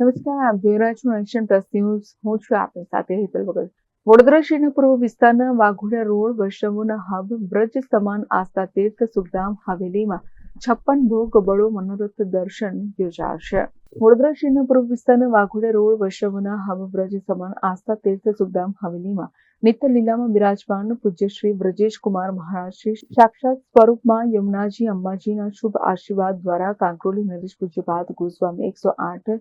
નમસ્કાર, આપ જોઈ રહ્યા છો એશિયન પ્લસ ન્યૂઝ. હું છું આપની સાથે હિતલ વગર વડોદરા શહેરના પૂર્વ વિસ્તારના વાઘોડા રોડ, વૈષ્ણવોના હબ, બ્રજ સમાન આસ્થા, તીર્થ, સુખધામ, હવેલીમાં છપ્પન ભોગ, બળો, મનોરથ દર્શન યોજાશે. વડોદરા શહેરના પૂર્વ વિસ્તારના વાઘોડા રોડ, વૈષ્ણવોના હબ, બ્રજ સમાન આસ્થા, તીર્થ, સુખધામ, હવેલીમાં નિત્ય લીલામાં બિરાજમાન પૂજ્ય શ્રી બ્રજેશ કુમાર મહારાજ સાક્ષાત સ્વરૂપમાં યમુનાજી અંબાજીના શુભ આશીર્વાદ દ્વારા કાંકરોલી નરેશ પૂજ્યપાદ ગોસ્વામી એકસો આઠ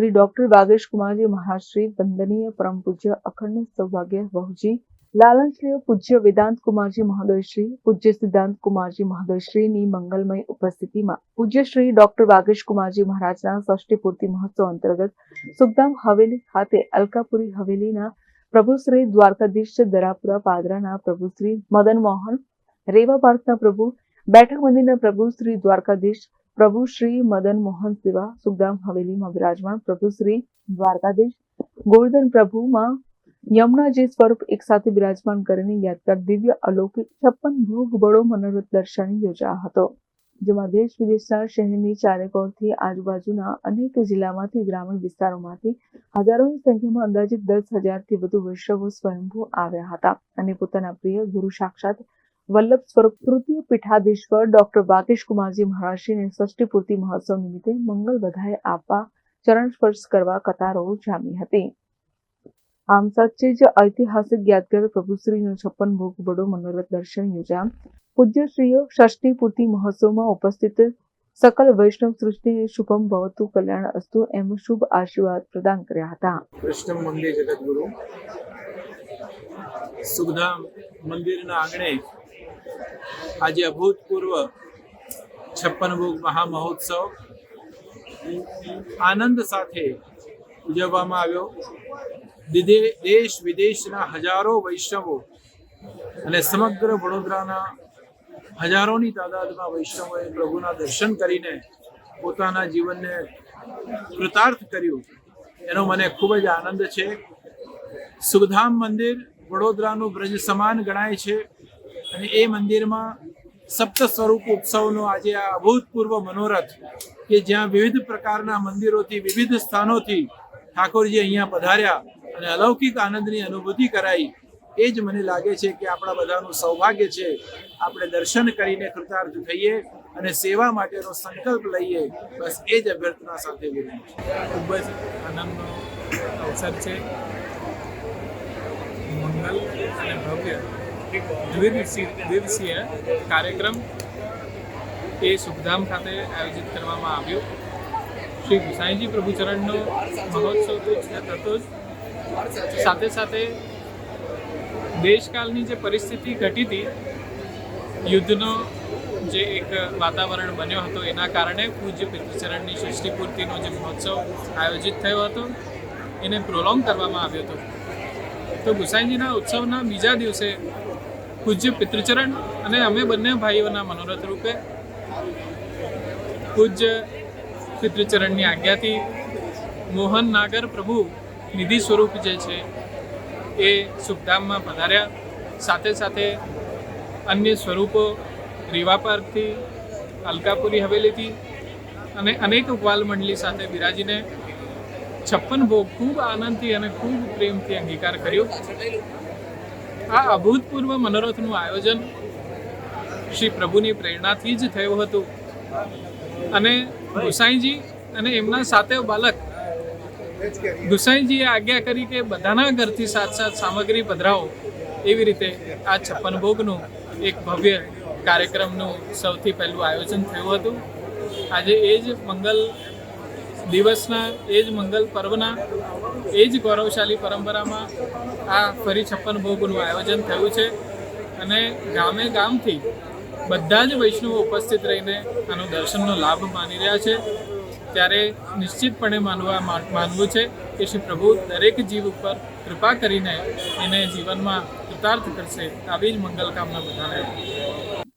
શ્રી ડોક્ટર વાગેશ કુમારજી મહારાજ વંદનીય પરમ પૂજ્ય અખંડ સૌભાગ્ય બહુજી લાલનશ્રી પૂજ્ય વેદાંત કુમારજી મહોદયશ્રી, પૂજ્ય સિદ્ધાંત કુમારજી મહોદયશ્રીની મંગલમય ઉપસ્થિતિમાં પૂજ્ય શ્રી ડોક્ટર વાગેશ કુમારજી મહારાજના ષષ્ઠી પૂર્તિ મહોત્સવ અંતર્ગત સુખધામ હવેલી ખાતે અલકાપુરી હવેલીના પ્રભુ શ્રી દ્વારકાધીશ દરાપુરા પાદરાના પ્રભુ શ્રી મદન મોહન રેવા પાર્કના પ્રભુ, બેઠક મંદિરના પ્રભુ શ્રી દ્વારકાધીશ પ્રભુ શ્રી મદન મોહન સેવા સુખધામ હવેલીમાં વિરાજમાન પ્રભુ શ્રી દ્વારકાધીશ. ગોવર્ધન પ્રભુમાં યમુનાજી સ્વરૂપ એક સાથે બિરાજમાન કરીને યાદગાર દિવ્ય અલૌકિક છપ્પન ભોગ બળો મનોરથ દર્શન યોજા હતો, જેમાં દેશ વિદેશના શહેરની ચારેકોરથી આજુબાજુના અનેક જિલ્લામાંથી ગ્રામીણ વિસ્તારોમાંથી હજારોની સંખ્યામાં અંદાજિત દસ હજારથી વધુ વૈષ્ણવો સ્વયંભૂ આવ્યા હતા અને પોતાના પ્રિય ગુરુ સાક્ષાત વલ્લભ સ્વરૂપ તૃતીય પીઠાધીશ્વર ડોક્ટર વાકેશ કુમારજી મહારાજશ્રીને ષષ્ઠી પૂર્તિ મહોત્સવ નિમિત્તે મંગલ બધાઈ આપવા ચરણ સ્પર્શ કરવા કતારો જામી હતી. આમ સચ્ચે જ ઐતિહાસિક યાદગાર પ્રભુશ્રીનો છપ્પન ભોગ બડો મનોરથ દર્શન યોજા પૂજ્યશ્રીઓ ષષ્ઠી પૂર્તિ મહોત્સવમાં ઉપસ્થિત સકલ વૈષ્ણવ સૃષ્ટિને શુભમ ભવતુ કલ્યાણ અસ્તુ એમ શુભ આશીર્વાદ પ્રદાન કર્યા હતા. કૃષ્ણ મંદિર જગતગુરુ સુખધામ મંદિરના આંગણે આજે અભૂતપૂર્વ છપ્પન ભોગ મહામહોત્સવ આનંદ સાથે ઉજવવામાં આવ્યો. દેશ વિદેશના હજારો વૈષ્ણવો અને સમગ્ર વડોદરાના હજારોની તાદાદમાં વૈષ્ણવોએ પ્રભુના દર્શન કરીને પોતાના જીવનને કૃતાર્થ કર્યું. એનો મને ખૂબ જ આનંદ છે. સુખધામ મંદિર વડોદરાનું બ્રજ સમાન ગણાય છે. અને એ મંદિરમાં સપ્ત સ્વરૂપ ઉત્સવનો આજે આ અભૂતપૂર્વ મનોરથ કે જ્યાં વિવિધ પ્રકારના મંદિરોથી, વિવિધ સ્થાનોથી ઠાકોરજી અહીંયા પધાર્યા અને અલૌકિક આનંદની અનુભૂતિ કરાઈ. એ જ મને લાગે છે કે આપણા બધાનું સૌભાગ્ય છે. આપણે દર્શન કરીને કૃતાર્થ થઈએ અને સેવા માટેનો સંકલ્પ લઈએ. બસ એ જ અભ્યર્થના સાથે ખૂબ જ આનંદનો અવસર છે. મંગલ અને ભવ્ય. દ્વિદિવસીય દિવસીય કાર્યક્રમ એ સુખધામ ખાતે આયોજિત કરવામાં આવ્યો. શ્રી ગુસાઈજી પ્રભુચરણનો મહોત્સવ તો થતો જ. સાથે સાથે દેશકાલની જે પરિસ્થિતિ ઘટી હતી, યુદ્ધનો જે એક વાતાવરણ બન્યો હતો, એના કારણે પૂજ્ય પિતૃચરણની સૃષ્ટિપૂર્તિનો જે મહોત્સવ આયોજિત થયો હતો, એને પ્રોલોંગ કરવામાં આવ્યો હતો. તો ગુસાઈજીના ઉત્સવના બીજા દિવસે પૂજ્ય પિતૃચરણ અને અમે બંને ભાઈઓના મનોરથ રૂપે પૂજ્ય પિતૃચરણની આજ્ઞાથી મોહન નાગર પ્રભુ નિધિ સ્વરૂપ જે છે એ સુખધામમાં પધાર્યા. સાથે સાથે અન્ય સ્વરૂપો રીવા પાર્કથી, અલકાપુરી હવેલીથી અને અનેક ઉપવાલ મંડળી સાથે બિરાજીને છપ્પન ભોગ ખૂબ આનંદથી અને ખૂબ પ્રેમથી અંગીકાર કર્યો. આ અભૂતપૂર્વ મનોરથનું આયોજન શ્રી પ્રભુની પ્રેરણાથી જ થયું હતું. અને ગુસાઈજી અને એમના સાથે બાલક ગુસાઈજીએ આજ્ઞા કરી કે બધાના ઘરથી સાથ સાથ સામગ્રી પધરાવો. એવી રીતે આ છપ્પન ભોગનું એક ભવ્ય કાર્યક્રમનું સૌથી પહેલું આયોજન થયું હતું. આજે એ જ મંગલ દિવસના એ જ મંગલ પર્વના એ જ ગૌરવશાલી પરંપરામાં આ ફરી છપ્પન ભોગનું આયોજન થયું છે. અને ગામે ગામથી બધા જ વૈષ્ણવો ઉપસ્થિત રહીને આનો દર્શનનો લાભ માની રહ્યા છે. ત્યારે નિશ્ચિતપણે માનવા માનવું છે કે શ્રી પ્રભુ દરેક જીવ ઉપર કૃપા કરીને એને જીવનમાં કૃતાર્થ કરશે. આવી જ મંગલ કામના બધાને.